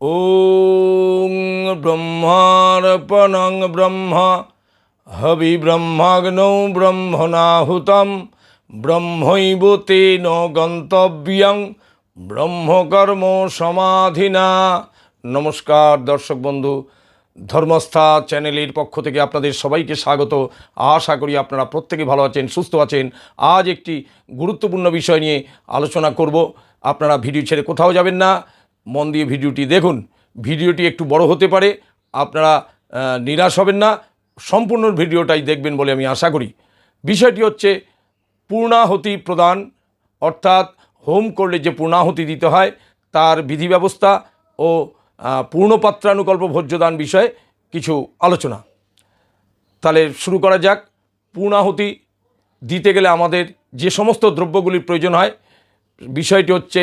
ॐ ब्रह्मार्पणं ब्रह्म हविब्रह्माग्नौ ब्रह्मणाहुतं ब्रह्मैव तेन গন্তব্যং ব্রহ্মকর্ম সমাধিনা নমস্কার দর্শক বন্ধু ধর্মস্থা চ্যানেলের পক্ষ থেকে আপনাদের সবাইকে স্বাগত আশা করি আপনারা প্রত্যেকে ভালো আছেন সুস্থ আছেন আজ একটি গুরুত্বপূর্ণ বিষয় নিয়ে আলোচনা করব আপনারা ভিডিও ছেড়ে কোথাও যাবেন না মন দিয়ে ভিডিওটি দেখুন। ভিডিওটি একটু বড় হতে পারে, আপনারা নিরাশ হবেন না, সম্পূর্ণ ভিডিওটাই দেখবেন বলে আমি আশা করি। বিষয়টি হচ্ছে, পূর্ণাহুতি প্রদান, অর্থাৎ হোম করলে যে পূর্ণাহুতি দিতে হয়, তার বিধি ব্যবস্থা ও পূর্ণপাত্রানুকল্প ভোজ্যদান বিষয়ে কিছু আলোচনা। তাহলে শুরু করা যাক। পূর্ণাহুতি দিতে গেলে আমাদের যে সমস্ত দ্রব্যগুলির প্রয়োজন হয়, বিষয়টি হচ্ছে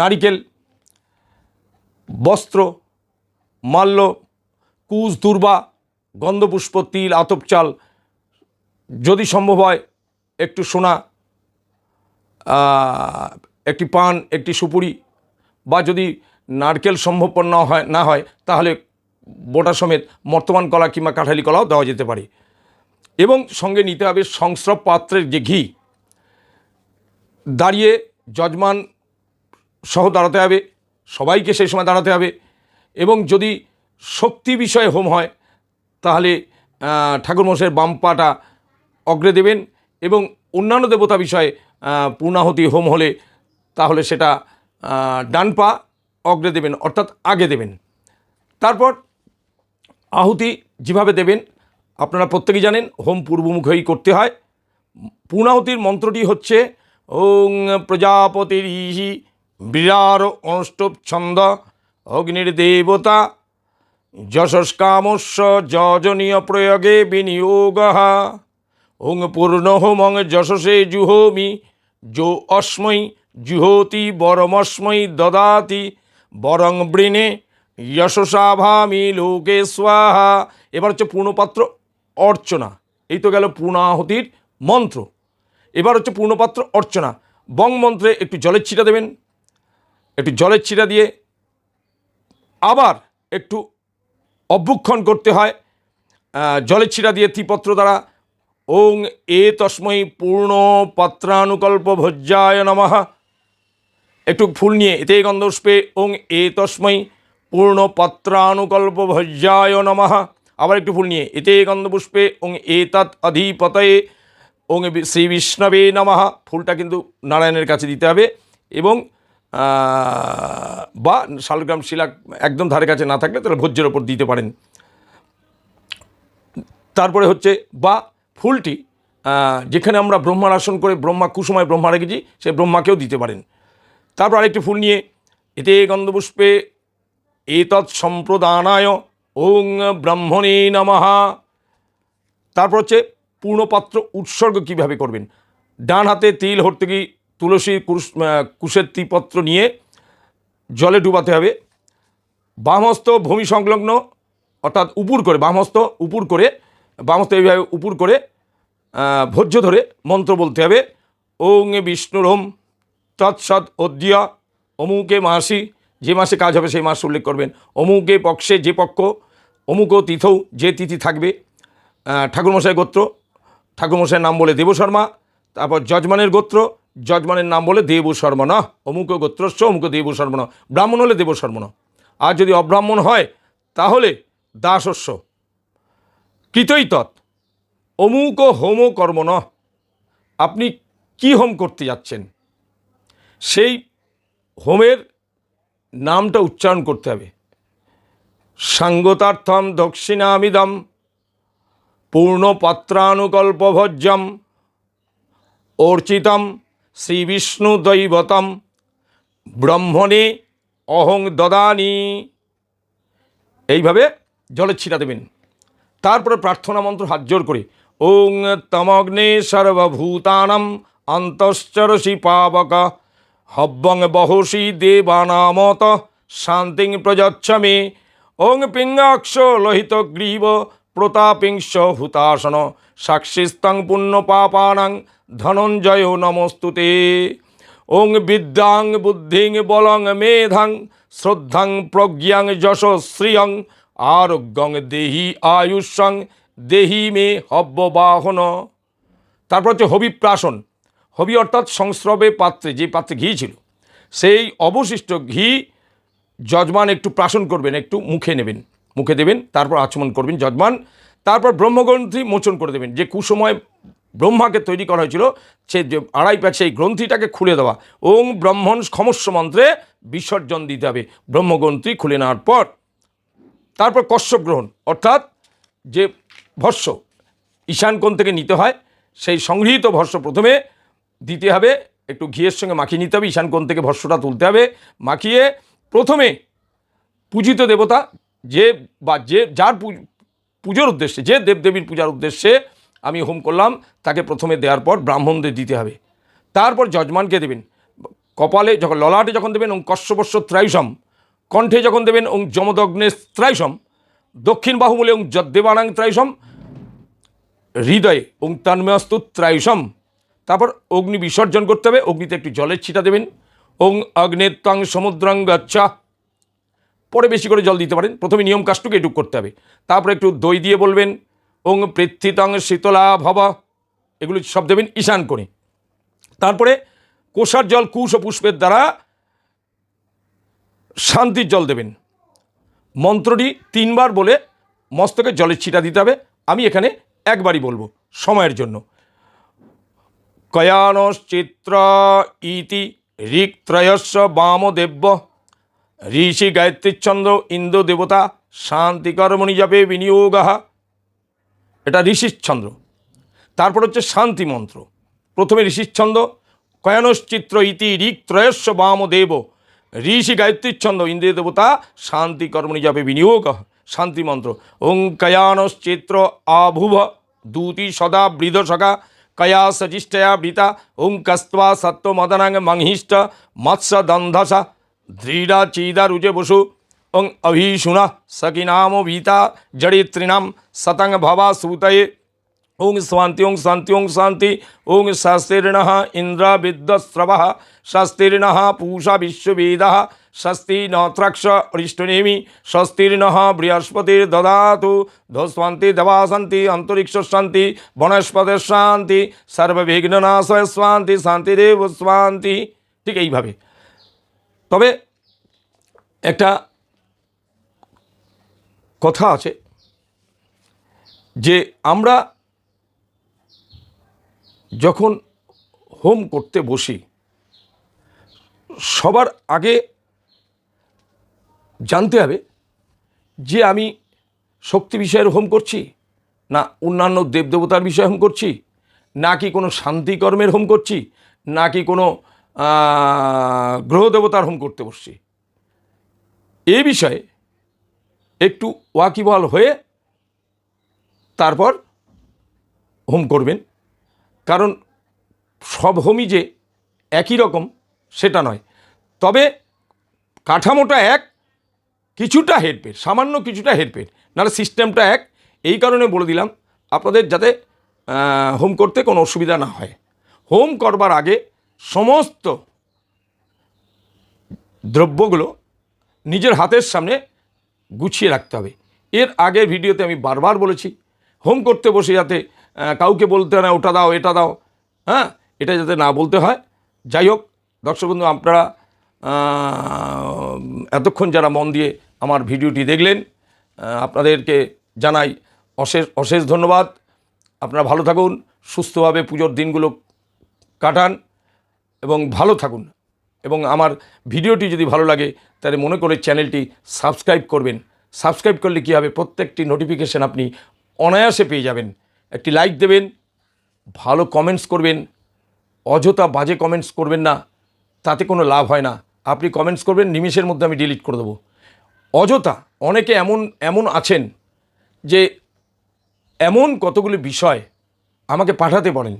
নারিকেল বস্ত্র, মাল্য কুশ দুর্বা, গন্ধপুষ্প, তিল, আতপ চাল, যদি সম্ভব হয় একটু সোনা একটি পান, একটি সুপুরি, বা যদি নারকেল সম্ভবপর না হয় না হয়, তাহলে বোটা সমেত বর্তমান কলা কিংবা কাঠালি কলাও দেওয়া যেতে পারে। এবং সঙ্গে নিতে হবে সংস্রব পাত্রের যে ঘি। দাঁড়িয়ে যজমান সহ দাঁড়াতে হবে। সবাইকে সেই সময় দাঁড়াতে হবে। এবং যদি শক্তি বিষয়ে হোম হয়, তাহলে ঠাকুরমশাইয়ের বাম পাটা অগ্রে দেবেন এবং অন্যান্য দেবতা বিষয়ে পূর্ণাহুতি হোম হলে, তাহলে সেটা ডান পা অগ্রে দেবেন, অর্থাৎ আগে দেবেন। তারপর আহুতি যেভাবে দেবেন, আপনারা প্রত্যেকেই জানেন, হোম পূর্বমুখ হয়েই করতে হয়। পূর্ণাহুতির মন্ত্রটি হচ্ছে, ওং প্রজাপতির বিরার অনুষ্টুপ ছন্দ, অগ্নির দেবতা, যশস্কামস্য যজনীয় প্রয়োগে বিনিয়োগ। ওং পূর্ণহোমং যশসে জুহোমি, যো অস্মৈ জুহোতি বরমস্মৈ দদাতি, বরং বৃণে যশসাভামি লোকে স্বাহা। এবার হচ্ছে পূর্ণপাত্র অর্চনা। এই তো গেল পূর্ণাহুতির মন্ত্র। এবার হচ্ছে পূর্ণপাত্র অর্চনা। বং মন্ত্রে একটু জলের ছিটা দেবেন। একটু জলের ছিটা দিয়ে আবার একটু অভ্যুক্ষণ করতে হয়। জলের ছিটা দিয়ে ত্রিপত্র দ্বারা। ওং এ তস্মৈ পূর্ণ পাত্রানুকল্প ভোজ্যায় নমঃ। একটু ফুল নিয়ে এতে গন্ধপুষ্পে ওং এ তস্মৈ পূর্ণ পাত্রানুকল্প ভোজ্যায় নমঃ। আবার একটু ফুল নিয়ে এতে গন্ধপুষ্পে ওং এ তৎ অধিপতয়ে। ওং শ্রী বিষ্ণবে নমঃ। ফুলটা কিন্তু নারায়ণের কাছে দিতে হবে এবং বা শালগ্রাম শিলা একদম ধারে কাছে না থাকলে তাহলে ভোজ্যের ওপর দিতে পারেন। তারপরে হচ্ছে বা ফুলটি যেখানে আমরা ব্রহ্মার আসন করে ব্রহ্মা কুসুমায় ব্রহ্মা রেখেছি, সে ব্রহ্মাকেও দিতে পারেন। তারপর আরেকটি ফুল নিয়ে, এতে গন্ধপুষ্পে এতৎ সম্প্রদানায় ওং ব্রাহ্মণে নমঃ। তারপর হচ্ছে পূর্ণপাত্র উৎসর্গ কীভাবে করবেন? ডান হাতে তিল, হর্তকি তুলসী কুশ কুশের ত্রিপত্র নিয়ে জলে ডুবাতে হবে। বামহস্ত ভূমি সংলগ্ন, অর্থাৎ উপুর করে, বামহস্ত উপুর করে, বামহস্ত এইভাবে উপুর করে ভোজ্য ধরে মন্ত্র বলতে হবে। ওং বিষ্ণুরোম তৎসৎ অদ্যা অমুকে মাসি, যে মাসে কাজ হবে সেই মাস উল্লেখ করবেন। অমুকে পক্ষে যে পক্ষ অমুক ও তিথৌ, যে তিথি থাকবে। ঠাকুরমশাই গোত্র, ঠাকুরমশাইয়ের নাম বলে দেব শর্মা তারপর যজমানের গোত্র যজমানের নাম বলে দেব শর্মণ। অমুক গোত্রস্য অমুক দেব শর্মণ। ব্রাহ্মণ হলে দেব শর্মণ। আর যদি অব্রাহ্মণ হয়, তাহলে দাসস্য। কৃতই তৎ অমুক হোম কর্ম ন আপনি কি হোম করতে যাচ্ছেন? সেই হোমের নামটা উচ্চারণ করতে হবে। সাঙ্গতার্থম দক্ষিণামিদম পূর্ণপাত্রানুকল্পভোজ্যম অর্চিতম শ্রীবিষ্ণুদৈবতম ব্রহ্মণে অহং দদানি এইভাবে জলে ছিটা দেবেন। তারপরে প্রার্থনা মন্ত্র হাত জোর করে, ওং তমগ্নে সর্বভূতানাম অন্তশ্চরসি পাবক হব্বং বহসি দেবানামত শান্তিং প্রযচ্ছ মে ওং পিঙ্গাক্ষ লোহিত গ্রীব প্রতাপিংশ হুতাসন সাক্ষিস্তং পুণ্য পাপানাং ধনঞ্জয় নমস্তুতে। ওং বিদ্যাং বুদ্ধিং বলং মেধাং শ্রদ্ধাং প্রজ্ঞাং যশ শ্রিয়ং আরোগ্যং দেহি আয়ুষ্যং দেহি মে হব্যবাহন। তারপর হচ্ছে হবিপ্রাসন। হবি অর্থাৎ সংস্রবে পাত্রে, যে পাত্রে ঘি ছিল, সেই অবশিষ্ট ঘি যজমান একটু প্রাশন করবেন, একটু মুখে নেবেন। মুখে দেবেন, তারপর আচমন করবেন, যজমান। তারপর ব্রহ্মগ্রন্থি মোচন করে দেবেন। যে কুসময় ব্রহ্মাকে তৈরি করা হয়েছিল, সে যে আড়াই প্যাচ সেই গ্রন্থিটাকে খুলে দেওয়া। ওং ব্রহ্মণ ক্ষমস্ব মন্ত্রে বিসর্জন দিতে হবে। ব্রহ্মগ্রন্থি খুলে নেওয়ার পর, তারপর কশ্যপ গ্রহণ। অর্থাৎ যে ভস্য ঈশান কোণ থেকে নিতে হয়, সেই সংগৃহীত ভস্য প্রথমে দিতে হবে। একটু ঘিয়ের সঙ্গে মাখিয়ে নিতে হবে। ঈশান কোণ থেকে ভস্যটা তুলতে হবে। মাখিয়ে প্রথমে পূজিত দেবতা যে বা যে যার পুজোর উদ্দেশ্যে, যে দেবদেবীর পূজার উদ্দেশ্যে আমি হোম করলাম, তাকে প্রথমে দেওয়ার পর ব্রাহ্মণদের দিতে হবে। তারপর যজমানকে দেবেন। কপালে যখন, ললাটে যখন দেবেন ওং কশ্যপস্য ত্রায়ুষম কণ্ঠে যখন দেবেন ওং যমদগ্নে ত্রায়ুষম দক্ষিণ বাহুমূলে ওং যদ্দেবানাং ত্রায়ুষম হৃদয়ে ওং তন্ময়স্তু ত্রায়ুষম তারপর অগ্নি বিসর্জন করতে হবে। অগ্নিতে একটু জলের ছিটা দেবেন। ওং অগ্নেত্তাং সমুদ্রাং পরে বেশি করে জল দিতে পারেন। প্রথমে নিয়ম কাজটুকু এটুকু করতে হবে। তারপরে একটু দই দিয়ে বলবেন, ওং পৃথিতং শীতলা ভব। এগুলো সব দেবেন ঈশান করে। তারপরে কোষার জল কুশ ও পুষ্পের দ্বারা শান্তির জল দেবেন। মন্ত্রটি তিনবার বলে মস্তকে জলের ছিটা দিতে হবে। আমি এখানে একবারই বলব সময়ের জন্য। কয়ানশ্চিত্র ইতি ঋক্ত্রয়স্য বামদেব্য ঋষি গায়ত্রীচন্দ্র ইন্দ্র দেবতা শান্তিকর্মণি যাবে বিনিয়োগ। এটা ঋষিশ্চন্দ্র তারপর হচ্ছে শান্তি মন্ত্র। প্রথমে ঋষিশ্চন্দ্র কয়ানশ্চিত্র ইতি ঋক্ত্রয়স্য বামদেব। ঋষি গায়ত্রীচ্ছন্দ ইন্দ্রিয় দেবতা শান্তি কর্মণি যাবে বিনিয়োগ। শান্তি মন্ত্র। ওং কয়ানশ্চিত্র আভুভ দূতি সদা বৃধ সখা কয়া সজিষ্ঠয়া বৃতা। ওং কস্ত্বা সত্য মংহিষ্ট মৎস্য দন্ধসা রুজে বসু ওং অভীষুণা সকিনাম ভীতা জড়িত্রিণাম সতং ভবা সুতয়ে। ওং শান্তি ওং শান্তি ওং শান্তি, ওং স্বস্তির্ণ ইন্দ্র বিদ্যস্রব স্বস্তির্ণ পূষা বিশ্ববেদ স্বস্তি নত্রক্ষ অরিষ্টনেমি স্বস্তির্ণ বৃহস্পতির্দদাতু ধ্বস্বান্তি দেবাশান্তি অন্তরিক্ষ শান্তি বনস্পতির শান্তি সর্ববিঘ্ননাশয় শান্তি শান্তিরেব শান্তি। ঠিক এইভাবে। তবে একটা কথা আছে যে আমরা যখন হোম করতে বসি সবার আগে জানতে হবে যে আমি শক্তি বিষয়ের হোম করছি না অন্যান্য দেবদেবতার বিষয়ে হোম করছি নাকি কোনো শান্তিকর্মের হোম করছি নাকি কোনো আহ, গ্রহ দেবতার হোম করতে বসছি। এ বিষয়ে একটু ওয়াকিবহাল হয়ে তারপর হোম করবেন। কারণ সব হোমই যে একই রকম, সেটা নয়। তবে কাঠামোটা এক, কিছুটা হেরফের, সামান্য কিছুটা হেরফের, নাহলে সিস্টেমটা এক। এই কারণে বলে দিলাম, আপনাদের যাতে হোম করতে কোনো অসুবিধা না হয়। হোম করবার আগে সমস্ত দ্রব্যগুলো নিজের হাতের সামনে গুছিয়ে রাখতে হবে। এর আগের ভিডিওতে আমি বারবার বলেছি, হোম করতে বসে যাতে কাউকে বলতে না, ওটা দাও, এটা দাও হ্যাঁ? এটা যাতে না বলতে হয়। যাই হোক, দর্শক বন্ধু, আপনারা এতক্ষণ যারা মন দিয়ে আমার ভিডিওটি দেখলেন আপনাদেরকে জানাই অশেষ অশেষ ধন্যবাদ। আপনারা ভালো থাকুন, সুস্থভাবে পুজোর দিনগুলো কাটান। এবং ভালো থাকুন। এবং আমার ভিডিওটি যদি ভালো লাগে, তাহলে মনে করে চ্যানেলটি সাবস্ক্রাইব করবেন। সাবস্ক্রাইব করলে কী হবে? প্রত্যেকটি নোটিফিকেশান আপনি অনায়াসে পেয়ে যাবেন। একটি লাইক দেবেন, ভালো কমেন্টস করবেন, অযথা বাজে কমেন্টস করবেন না, তাতে কোনো লাভ হয় না। আপনি কমেন্টস করবেন, নিমিষের মধ্যে আমি ডিলিট করে দেবো। অযথা, অনেকে এমন এমন আছেন যে এমন কতগুলি বিষয় আমাকে পাঠাতে পারেন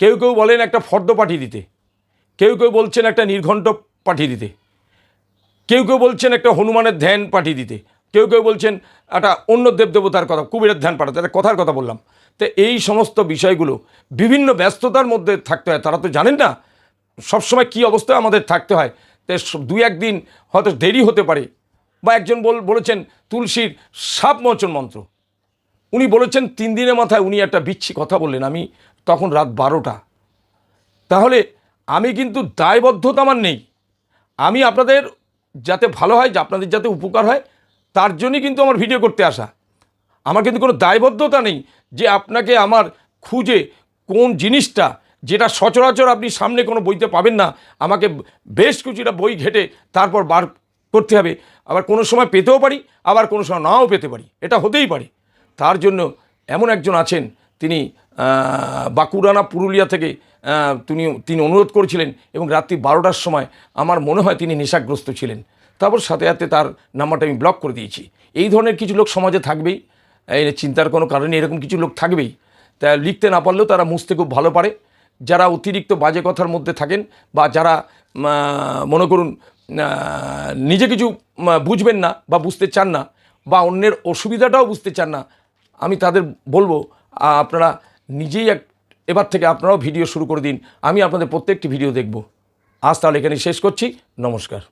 কেউ কেউ বলেন একটা ফর্দ পাঠিয়ে দিতে। কেউ কেউ বলছেন একটা নির্ঘণ্ট পাঠিয়ে দিতে। কেউ কেউ বলছেন একটা হনুমানের ধ্যান পাঠিয়ে দিতে। কেউ কেউ বলছেন একটা অন্য দেবদেবতার কথা, কুবেরের ধ্যান পাঠাতে। একটা কথার কথা বললাম। তো এই সমস্ত বিষয়গুলো বিভিন্ন ব্যস্ততার মধ্যে থাকতে হয়। তারা তো জানেন না সবসময় কী অবস্থায় আমাদের থাকতে হয়। স- দুই একদিন হয়তো দেরি হতে পারে। বা একজন বল, বলেছেন তুলসীর সাপ মোচন মন্ত্র। উনি বলেছেন তিন দিনের মাথায় উনি একটা বিচ্ছি কথা বললেন। আমি তখন রাত বারোটা। তাহলে আমি কিন্তু দায়বদ্ধতা আমার নেই। আমি আপনাদের যাতে ভালো হয় আপনাদের যাতে উপকার হয়, তার জন্যই কিন্তু আমার ভিডিও করতে আসা। আমার কিন্তু কোনো দায়বদ্ধতা নেই যে আপনাকে আমার খুঁজে কোন জিনিসটা যেটা সচরাচর আপনি সামনে কোনো বইতে পাবেন না, আমাকে বেশ কিছুটা বই ঘেটে তারপর বার করতে হবে। আবার কোনো সময় পেতেও পারি, আবার কোনো সময় নাও পেতে পারি। এটা হতেই পারে। তার জন্য এমন একজন আছেন, তিনি বাঁকুড়া না পুরুলিয়া থেকে তিনি তিনি অনুরোধ করেছিলেন এবং রাত্রি বারোটার সময় আমার মনে হয় তিনি নেশাগ্রস্ত ছিলেন। তারপর সাথে সাথে তার নাম্বারটা আমি ব্লক করে দিয়েছি। এই ধরনের কিছু লোক সমাজে থাকবেই। চিন্তার কোনো কারণে এরকম কিছু লোক থাকবেই। তা লিখতে না পারলেও তারা মুছতে খুব ভালো পারে। যারা অতিরিক্ত বাজে কথার মধ্যে থাকেন বা যারা মনে করুন নিজে কিছু বুঝবেন না বা বুঝতে চান না বা অন্যের অসুবিধাটাও বুঝতে চান না, আমি তাদের বলব আপনারা নিজেই এক এবার থেকে আপনারাও ভিডিও শুরু করে দিন। আমি আপনাদের প্রত্যেকটি ভিডিও দেখব। আজ তাহলে এখানে শেষ করছি। নমস্কার।